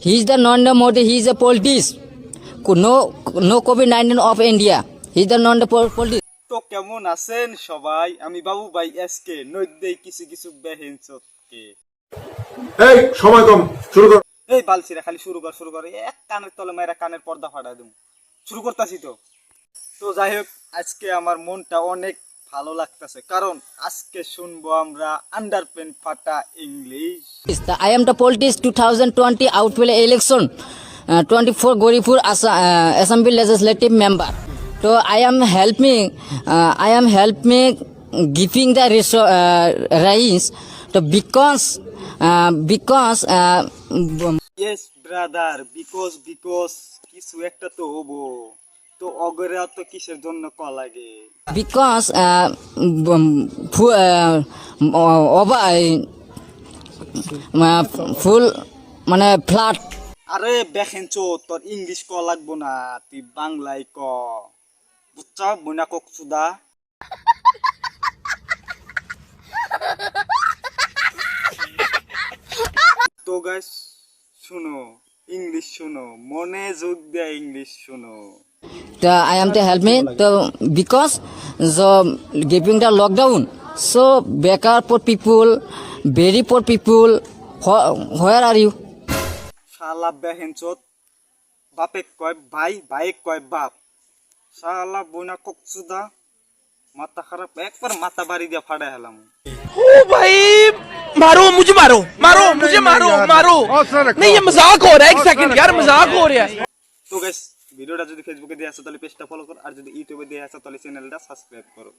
He is the Narendra Modi. He is a politics. No, no COVID 19 of India. He is the non politics. তো কেমন আছেন সবাই আমি বাবু ভাই SK নৈদেই কিছু কিছু বেহেনচকে এই সময় কম শুরু কর এই বালছিরা খালি শুরু কর শুরু কর এক কানের তলে মেয়েরা কানের পর্দা ফাটাই দেবো শুরু করতেছি তো তো যাই হোক আজকে আমার মনটা অনেক ভালো লাগতেছে কারণ আজকে শুনব আমরা আন্ডার পেন ফাটা English The I am the politics 2020 outfield election. Uh, 24 Goripur Assa- uh, Assembly Legislative Member. So I am helping. Uh, I am helping giving the reso- uh, rise. So because uh, because uh, yes brother because because কিছু একটা তো হব তো অগরা তো কিসের জন্য ক লাগে? Uh, uh, full মানে ফ্ল্যাট আরে দেখেন চো তোর ইংলিশ ক লাগবো না তুই বাংলায় ক। বুঝছা বইনা কক সুদা তো গাইস শুনো। ইংলিশ শুনো মনে যোগ দেয় ইংলিশ শুনো the, I am to help me the because the giving the lockdown so better poor people very poor people wh- where are you শালা বেহেন চোত বাপে কয় ভাই ভাই কয় বাপ শালা বইনা কক সুদা মাথা খারাপ একবার মাথা বাড়ি দিয়ে ফাড়াই হেলাম ओ भाई मारो मुझे मारो मारो मुझे मारो मारो नहीं ये मजाक हो रहा है एक सेकंड यार मजाक हो रहा है তো গাইস ভিডিওটা যদি ফেসবুকে দিয়ে আসো তাহলে পেজটা ফলো করো আর যদি ইউটিউবে দিয়ে আসো তাহলে চ্যানেলটা সাবস্ক্রাইব করো